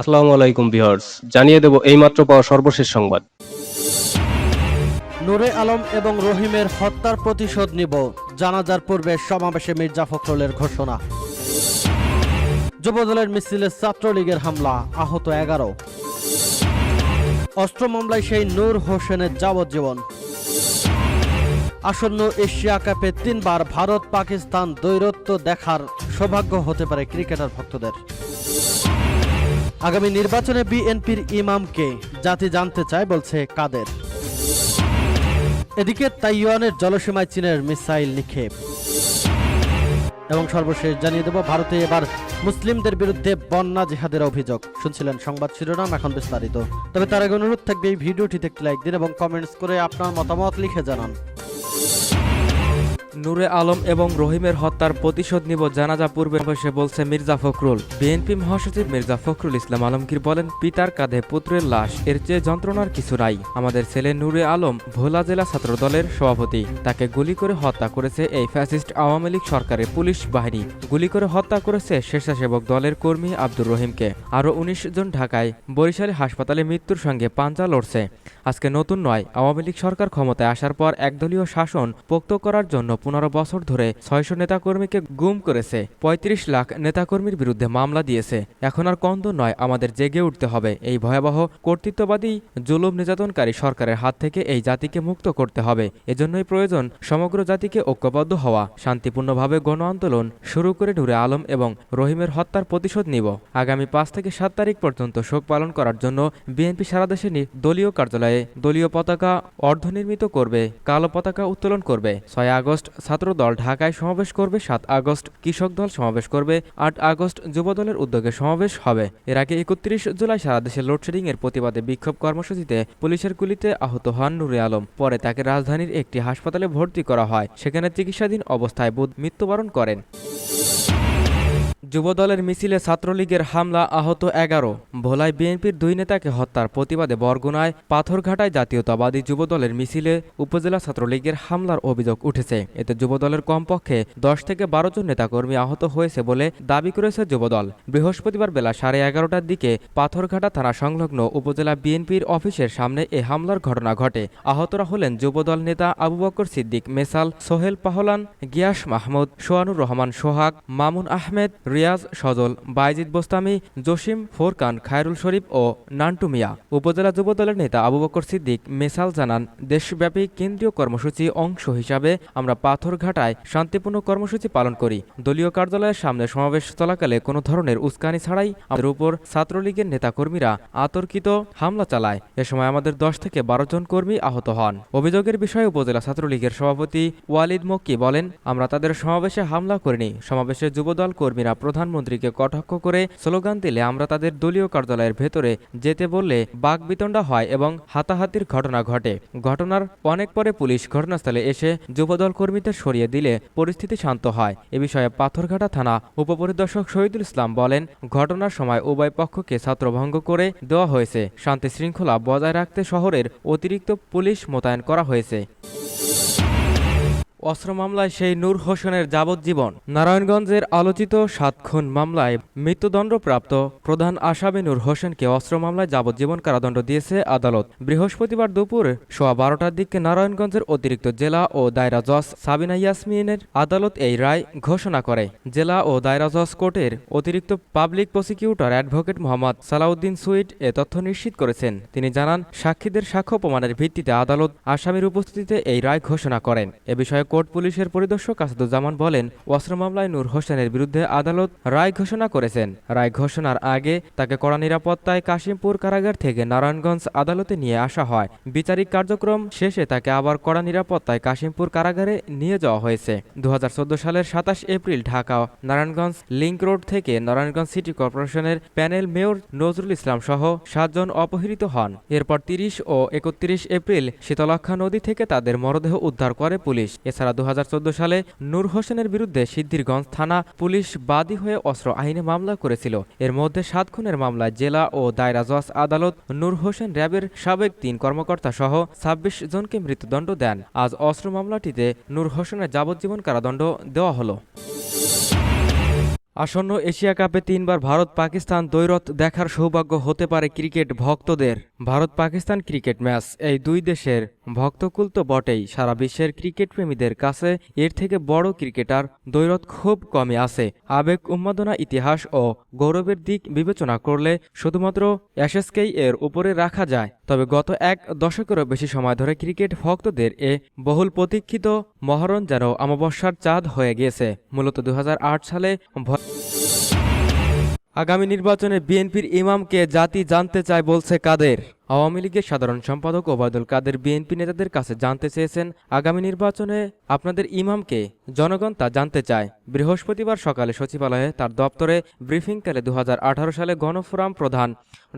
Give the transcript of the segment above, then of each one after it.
আসসালামু আলাইকুম ভিউয়ার্স, জানিয়ে দেব এইমাত্র পাওয়া সর্বশেষ সংবাদ। নূরে আলম এবং রহিমের হত্যার প্রতিশোধ নিব, জানাজার পূর্বে সমাবেশে মির্জা ফখরুলের ঘোষণা। যুবদলের মিছিলে ছাত্রলীগের হামলা, আহত এগারো। অস্ত্র মামলায় সেই নূর হোসেনের যাবজ্জীবন। আসন্ন এশিয়া কাপে তিনবার ভারত পাকিস্তান দৈরত্ব দেখার সৌভাগ্য হতে পারে ক্রিকেটার ভক্তদের। আগামী নির্বাচনে বিএনপির ইমামকে জাতি জানতে চায় বলছে কাদের। এদিকে তাইওয়ানের জলসীমায় চীনের মিসাইল নিক্ষেপ। এবং সর্বশেষ জানিয়ে দেব, ভারতে এবার মুসলিমদের বিরুদ্ধে বন্যা জিহাদের অভিযোগ। শুনছিলেন সংবাদ শিরোনাম এখন বিস্তারিত। তবে তার আগে অনুরোধ থাকবে এই ভিডিওটিতে একটি লাইক দিন এবং কমেন্টস করে আপনার মতামত লিখে জানান। নূরে আলম এবং রহিমের হত্যার প্রতিশোধ নিব জানাজা পূর্বে বসে বলছে মির্জা ফখরুল। বিএনপি মহাসচিব মির্জা ফখরুল ইসলাম আলমগীর বলেন, পিতার কাঁধে পুত্রের লাশ, এর চেয়ে যন্ত্রণার কিছু নাই। আমাদের ছেলে নূরে আলম ভোলা জেলা ছাত্র দলের সভাপতি। তাকে গুলি করে হত্যা করেছে এই ফ্যাসিস্ট আওয়ামী লীগ সরকারের পুলিশ বাহিনী। গুলি করে হত্যা করেছে স্বেচ্ছাসেবক দলের কর্মী আব্দুর রহিমকে। আরও উনিশ জন ঢাকায় বরিশালে হাসপাতালে মৃত্যুর সঙ্গে পাঞ্জা লড়ছে। আজকে নতুন নয়, আওয়ামী লীগ সরকার ক্ষমতায় আসার পর একদলীয় শাসন পোক্ত করার জন্য পনেরো বছর ধরে ছয়শো নেতাকর্মীকে গুম করেছে ৩৫ লাখ নেতাকর্মীর বিরুদ্ধে মামলা দিয়েছে। এখন আর কন্দ নয়, আমাদের জেগে উঠতে হবে। এই ভয়াবহ কর্তৃত্ববাদী জুলুম নির্যাতনকারী সরকারের হাত থেকে এই জাতিকে মুক্ত করতে হবে। এজন্যই প্রয়োজন সমগ্র জাতিকে ঐক্যবদ্ধ হওয়া, শান্তিপূর্ণভাবে গণ আন্দোলন শুরু করে নূরে আলম এবং রহিমের হত্যার প্রতিশোধ নিব। আগামী পাঁচ থেকে সাত তারিখ পর্যন্ত শোক পালন করার জন্য বিএনপি সারা দেশে দলীয় কার্যালয়ে দলীয় পতাকা অর্ধনির্মিত করবে, কালো পতাকা উত্তোলন করবে। ছয় আগস্ট ছাত্র দল ঢাকায় সমাবেশ করবে, সাত আগস্ট কৃষক দল সমাবেশ করবে, আট আগস্ট যুব দলের উদ্যোগে সমাবেশ হবে। এর আগে একত্রিশ জুলাই সারা দেশে লোডশেডিং এর প্রতিবাদে বিক্ষোভ কর্মসূচিতে পুলিশের গুলিতে আহত হন নুরে আলম। পরে তাকে রাজধানীর একটি হাসপাতালে ভর্তি করা হয়। সেখানে চিকিৎসাধীন অবস্থায় বুধ মৃত্যুবরণ করেন। যুবদলের মিছিলে ছাত্রলীগের হামলা আহত এগারো। ভোলায় বিএনপির দুই নেতাকে হত্যার প্রতিবাদে বরগুনায় পাথরঘাটায় জাতীয়তাবাদী যুবদলের মিছিলে উপজেলা ছাত্রলীগের হামলার অভিযোগ উঠেছে। এতে যুবদলের কমপক্ষে দশ থেকে বারো জন নেতাকর্মী আহত হয়েছে বলে দাবি করেছে যুবদল। বৃহস্পতিবার বেলা সাড়ে এগারোটার দিকে পাথরঘাটা থানা সংলগ্ন উপজেলা বিএনপির অফিসের সামনে এ হামলার ঘটনা ঘটে। আহতরা হলেন যুবদল নেতা আবু বকর সিদ্দিক, মেসাল সোহেল পাহলান, গিয়াস মাহমুদ, সোয়ানুর রহমান সোহাগ, মামুন আহমেদ রিয়াজ, সজল, বাইজিদ বোস্তামি, জসিম, ফোরকান, খায়রুল শরীফ ও নান্টু মিয়া। উপজেলা যুবদলের নেতা আবু বকর সিদ্দিক, মেসাল জানান, দেশব্যাপী কেন্দ্রীয় কর্মসূচি অংশ হিসাবে আমরা পাথরঘাটায় শান্তিপূর্ণ কর্মসূচি পালন করি। দলীয় কার্যালয়ের সামনে সমাবেশ চলাকালে কোনো ধরনের উস্কানি ছাড়াই আমাদের উপর ছাত্রলীগের নেতাকর্মীরা আতর্কিত হামলা চালায়। এ সময় আমাদের দশ থেকে বারো জন কর্মী আহত হন। অভিযোগের বিষয়ে উপজেলা ছাত্রলীগের সভাপতি ওয়ালিদ মক্কি বলেন, আমরা তাদের সমাবেশে হামলা করিনি। সমাবেশে যুবদল কর্মীরা প্রধানমন্ত্রীকে কটাক্ষ করে স্লোগান দিলে আমরা তাদের দলীয় কার্যালয়ের ভেতরে যেতে বললে বাগবিতণ্ডা হয় এবং হাতাহাতির ঘটনা ঘটে। ঘটনার অনেক পরে পুলিশ ঘটনাস্থলে এসে যুবদল কর্মীদের সরিয়ে দিলে পরিস্থিতি শান্ত হয়। এ বিষয়ে পাথরঘাটা থানা উপপরিদর্শক শহীদুল ইসলাম বলেন, ঘটনার সময় উভয় পক্ষকে ছাত্রভঙ্গ করে দেওয়া হয়েছে। শান্তি শৃঙ্খলা বজায় রাখতে শহরের অতিরিক্ত পুলিশ মোতায়েন করা হয়েছে। অস্ত্র মামলায় সেই নূর হোসেনের যাবজ্জীবন। নারায়ণগঞ্জের আলোচিত সাত খুন মামলায় মৃত্যুদণ্ডপ্রাপ্ত প্রধান আসামি নূর হোসেনকে অস্ত্র মামলায় যাবজ্জীবন কারাদণ্ড দিয়েছে আদালত। বৃহস্পতিবার দুপুর সোয়া বারোটার দিকে নারায়ণগঞ্জের অতিরিক্ত জেলা ও দায়রা জজ সাবিনা ইয়াসমিনের আদালত এই রায় ঘোষণা করে। জেলা ও দায়রা জজ কোর্টের অতিরিক্ত public prosecutor advocate Mohammad Salauddin Sweet এ তথ্য নিশ্চিত করেছেন। তিনি জানান, সাক্ষীদের সাক্ষ্য প্রমাণের ভিত্তিতে আদালত আসামির উপস্থিতিতে এই রায় ঘোষণা করেন। এ বিষয়ে কোর্ট পুলিশের পরিদর্শক আসাদুজ্জামান বলেন, অস্ত্র মামলায় নূর হোসেনের বিরুদ্ধে আদালত রায় ঘোষণা করেছেন। রায় ঘোষণার আগে তাকে কড়া নিরাপত্তায় কাশিমপুর কারাগার থেকে নারায়ণগঞ্জ আদালতে নিয়ে আসা হয়। বিচারিক কার্যক্রম শেষে তাকে আবার কড়া নিরাপত্তায় কাশিমপুর কারাগারে নিয়ে যাওয়া হয়েছে। দু হাজার চোদ্দ সালের সাতাশ April Dhaka, Narayanganj link road থেকে নারায়ণগঞ্জ সিটি কর্পোরেশনের প্যানেল মেয়র নজরুল ইসলাম সহ সাতজন অপহৃত হন। এরপর তিরিশ ও একত্রিশ এপ্রিল শীতলক্ষা নদী থেকে তাদের মরদেহ উদ্ধার করে পুলিশ। এছাড়া দু হাজার চৌদ্দ সালে নূর হোসেনের বিরুদ্ধে সিদ্ধিরগঞ্জ থানা পুলিশ বাদী হয়ে অস্ত্র আইনে মামলা করেছিল। এর মধ্যে সাত খুনের মামলায় জেলা ও দায়রা জজ আদালত, নূর হোসেন র্যাবের সাবেক তিন কর্মকর্তা সহ ছাব্বিশ জনকে মৃত্যুদণ্ড দেন। আজ অস্ত্র মামলাটিতে নূর হোসেনের যাবজ্জীবন কারাদণ্ড দেওয়া হলো। আসন্ন এশিয়া কাপে তিনবার ভারত পাকিস্তান দ্বৈরথ দেখার সৌভাগ্য হতে পারে ক্রিকেট ভক্তদের। ভারত পাকিস্তান ক্রিকেট ম্যাচ এই দুই দেশের ভক্তকুল তো বটেই, সারা বিশ্বের ক্রিকেট প্রেমীদের কাছে এর থেকে বড় ক্রিকেটার দ্বৈরথ খুব কমই আছে। আবেগ, উন্মাদনা, ইতিহাস ও গৌরবের দিক বিবেচনা করলে শুধুমাত্র অ্যাশেসকেই এর উপরে রাখা যায়। তবে গত এক দশকেরও বেশি সময় ধরে ক্রিকেট ভক্তদের এ বহুল প্রতীক্ষিত মহরণ যেন অমাবস্যার চাঁদ হয়ে গিয়েছে। মূলত দু হাজার আট সালে আগামী নির্বাচনে বিএনপির ইমামকে জাতি জানতে চায় বলছে কাদের? আওয়ামী লীগের সাধারণ সম্পাদক ওবায়দুল কাদের বিএনপি নেতাদের কাছে জানতে চেয়েছেন, আগামী নির্বাচনে আপনাদের ইমামকে জনগণ তা জানতে চায়। বৃহস্পতিবার সকালে সচিবালয়ে তার দপ্তরে ব্রিফিংকালে দু হাজার আঠারো সালে গণফোরাম প্রধান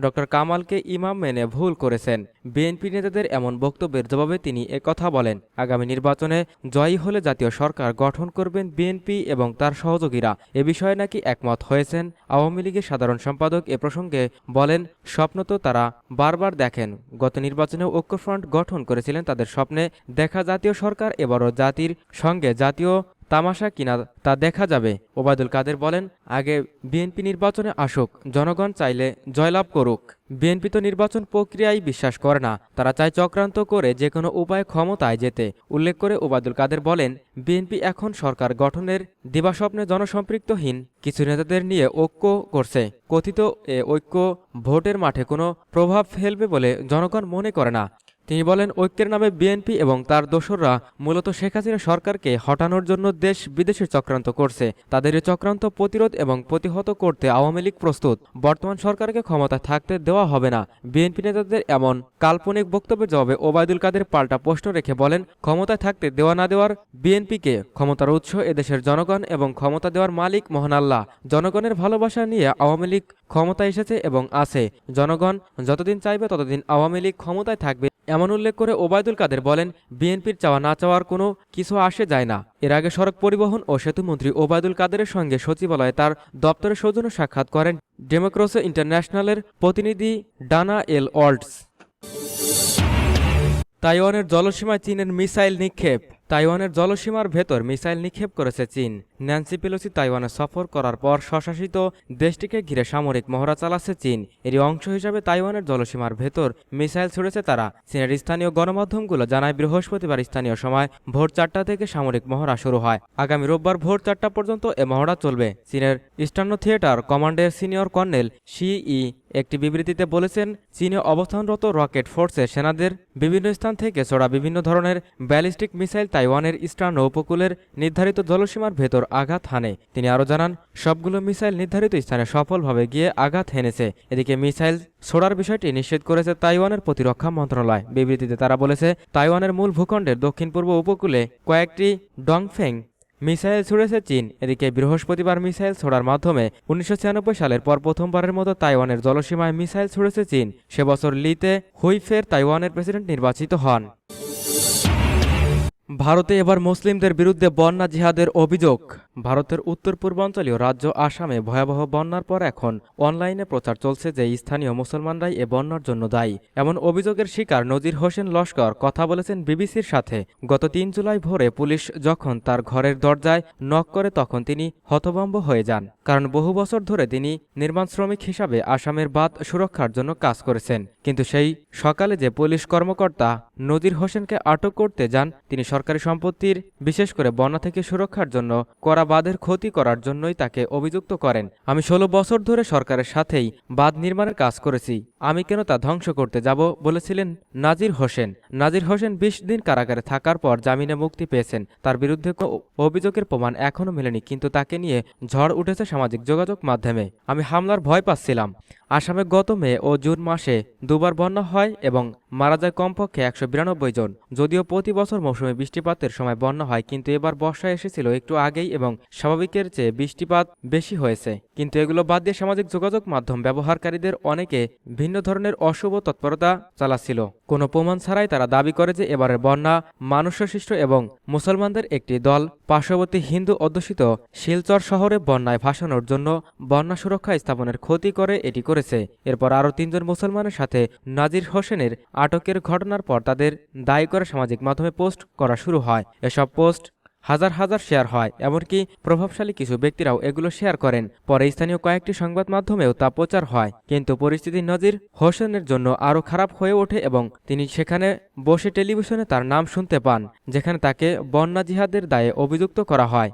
ড. কামালকে ইমাম মেনে ভুল করেছেন। বিএনপি নেতাদের এমন বক্তব্যের জবাবে তিনি কথা বলেন, আগামী নির্বাচনে জয়ী হলে জাতীয় সরকার গঠন করবেন বিএনপি এবং তার সহযোগীরা। এ বিষয়ে নাকি একমত হয়েছেন? আওয়ামী লীগের সাধারণ সম্পাদক এ প্রসঙ্গে বলেন, স্বপ্ন তো তারা বারবার দেখেন, গত নির্বাচনে ঐক্যফ্রন্ট গঠন করেছিলেন তাদের স্বপ্নে দেখা জাতীয় সরকার, এবারও জাতির সঙ্গে জাতীয় তামাশা কিনা তা দেখা যাবে। ওবায়দুল কাদের বলেন, আগে বিএনপি নির্বাচনে আসুক, জনগণ চাইলে জয়লাভ করুক। বিএনপি তো নির্বাচন প্রক্রিয়ায় বিশ্বাস করে না, তারা চায় চক্রান্ত করে যে কোনো উপায়ে ক্ষমতায় যেতে। উল্লেখ করে ওবায়দুল কাদের বলেন, বিএনপি এখন সরকার গঠনের দিবাস্বপ্নে জনসম্পৃক্তহীন, কিছু নেতাদের নিয়ে ঐক্য করছে। কথিত এ ঐক্য ভোটের মাঠে কোনো প্রভাব ফেলবে বলে জনগণ মনে করে না। তিনি বলেন, ঐক্যের নামে বিএনপি এবং তার দোসররা মূলত শেখ হাসিনা সরকারকে হটানোর জন্য দেশ বিদেশে চক্রান্ত করছে। তাদের চক্রান্ত প্রতিরোধ এবং প্রতিহত করতে আওয়ামী লীগ প্রস্তুত। বর্তমান সরকারকে ক্ষমতা থাকতে দেওয়া হবে না। বিএনপি নেতাদের এমন কাল্পনিক বক্তব্যের জবাবে ওবায়দুল কাদের পাল্টা প্রশ্ন রেখে বলেন, ক্ষমতায় থাকতে দেওয়া না দেওয়ার বিএনপিকে ক্ষমতার উৎস এদেশের জনগণ এবং ক্ষমতা দেওয়ার মালিক মহান আল্লাহ। জনগণের ভালোবাসা নিয়ে আওয়ামী লীগ ক্ষমতায় এসেছে এবং আছে। জনগণ যতদিন চাইবে ততদিন আওয়ামী লীগ ক্ষমতায় থাকবে। এমন উল্লেখ করে ওবায়দুল কাদের বলেন, বিএনপির চাওয়া না চাওয়ার কোনো কিছু আসে যায় না। এর আগে সড়ক পরিবহন ও সেতুমন্ত্রী ওবায়দুল কাদেরের সঙ্গে সচিবালয়ে তার দপ্তরে সৌজন্য সাক্ষাৎ করেন ডেমোক্রসি ইন্টারন্যাশনালের প্রতিনিধি ডানা এল ওয়ার্ল্ডস তাইওয়ানের জলসীমায় চীনের মিসাইল নিক্ষেপ। তাইওয়ানের জলসীমার ভেতর মিসাইল নিক্ষেপ করেছে চীন। ন্যান্সি পেলোসি তাইওয়ানে সফর করার পর স্বশাসিত দেশটিকে ঘিরে সামরিক মহড়া চালাচ্ছে চীন। এরই অংশ হিসাবে তাইওয়ানের জলসীমার ভেতর মিসাইল ছুড়েছে তারা। চীনের স্থানীয় গণমাধ্যমগুলো জানায়, বৃহস্পতিবার স্থানীয় সময় ভোর চারটা থেকে সামরিক মহড়া শুরু হয়। আগামী রোববার ভোর চারটা পর্যন্ত এ মহড়া চলবে। চীনের ইস্টার্ন থিয়েটার কমান্ডের সিনিয়র কর্নেল সিই একটি বিবৃতিতে বলেছেন, চীনে অবস্থানরত রকেট ফোর্সের সেনাদের বিভিন্ন স্থান থেকে ছোড়া বিভিন্ন ধরনের ব্যালিস্টিক মিসাইল তাইওয়ানের ইস্টার্ন উপকূলের নির্ধারিত জলসীমার ভেতর আঘাত হানে। তিনি আরও জানান, সবগুলো মিসাইল নির্ধারিত স্থানে সফলভাবে গিয়ে আঘাত হেনেছে। এদিকে মিসাইল ছোড়ার বিষয়টি নিশ্চিত করেছে তাইওয়ানের প্রতিরক্ষা মন্ত্রণালয়। বিবৃতিতে তারা বলেছে, তাইওয়ানের মূল ভূখণ্ডের দক্ষিণ পূর্ব উপকূলে কয়েকটি ডংফেং মিসাইল ছুড়েছে চীন, এদিকে বৃহস্পতিবার মিসাইল ছোড়ার মাধ্যমে উনিশশো ছিয়ানব্বই সালের পর প্রথমবারের মতো তাইওয়ানের জলসীমায় মিসাইল ছুড়েছে চীন। সে বছর লিতে হুইফের তাইওয়ানের প্রেসিডেন্ট নির্বাচিত হন। ভারতে এবার মুসলিমদের বিরুদ্ধে বন্যা জিহাদের অভিযোগ। ভারতের উত্তর পূর্বাঞ্চলীয় রাজ্য আসামে ভয়াবহ বন্যার পর এখন অনলাইনে প্রচার চলছে যে স্থানীয় মুসলমানরাই এ বন্যার জন্য দায়ী। এমন অভিযোগের শিকার নজির হোসেন লস্কর কথা বলেছেন বিবিসির সাথে। গত তিন জুলাই ভোরে পুলিশ যখন তার ঘরের দরজায় নক করে তখন তিনি হতভম্ব হয়ে যান। কারণ বহু বছর ধরে তিনি নির্মাণ শ্রমিক হিসাবে আসামের বাদ সুরক্ষার জন্য কাজ করেছেন। কিন্তু সেই সকালে যে পুলিশ কর্মকর্তা নজির হোসেনকে আটক করতে যান, তিনি সরকারি সম্পত্তির, বিশেষ করে বন্যা থেকে সুরক্ষার জন্য করা বাঁধের ক্ষতি করার জন্যই তাকে অভিযুক্ত করেন। আমি ষোলো বছর ধরে সরকারের সাথেই বাঁধ নির্মাণের কাজ করেছি। আমি কেন তা ধ্বংস করতে যাব বলেছিলেন নাজির হোসেন। নাজির হোসেন বিশ দিন কারাগারে থাকার পর জামিনে মুক্তি পেয়েছেন। তার বিরুদ্ধে অভিযোগের প্রমাণ এখনও মেলেনি, কিন্তু তাকে নিয়ে ঝড় উঠেছে সামাজিক যোগাযোগ মাধ্যমে। আমি হামলার ভয় পাচ্ছিলাম। আসামে গত মে ও জুন মাসে দুবার বন্যা হয় এবং মারা যায় কমপক্ষে একশো বিরানব্বই জন, যদিও প্রতি বছর মৌসুমে বৃষ্টিপাতের সময় বন্যা হয়, কিন্তু এবার বর্ষা এসেছিল একটু আগেই এবং স্বাভাবিকের চেয়ে বৃষ্টিপাত বেশি হয়েছে। কিন্তু এগুলো বাদ দিয়ে সামাজিক যোগাযোগ মাধ্যম ব্যবহারকারীদের অনেকে ভিন্ন ধরনের অশুভ তৎপরতা চালাচ্ছিল। কোনো প্রমাণ ছাড়াই তারা দাবি করে যে এবারের বন্যা মানুষ্যশিষ্ট এবং মুসলমানদের একটি দল পার্শ্ববর্তী হিন্দু অধ্যুষিত শিলচর শহরে বন্যায় ভাসানোর জন্য বন্যা সুরক্ষা স্থাপনের ক্ষতি করে এটি করেছে। এরপর আরও তিনজন মুসলমানের সাথে নাজির হোসেনের আটকের ঘটনার পর তাদের দায়ী করে সামাজিক মাধ্যমে পোস্ট করা শুরু হয়। এসব পোস্ট হাজার হাজার শেয়ার হয়, এমনকি প্রভাবশালী কিছু ব্যক্তিরাও এগুলো শেয়ার করেন। পরে স্থানীয় কয়েকটি সংবাদ মাধ্যমেও তা প্রচার হয়। কিন্তু পরিস্থিতির নজির হোসেনের জন্য আরও খারাপ হয়ে ওঠে এবং তিনি সেখানে বসে টেলিভিশনে তার নাম শুনতে পান, যেখানে তাকে বন্যা জিহাদের দায়ে অভিযুক্ত করা হয়।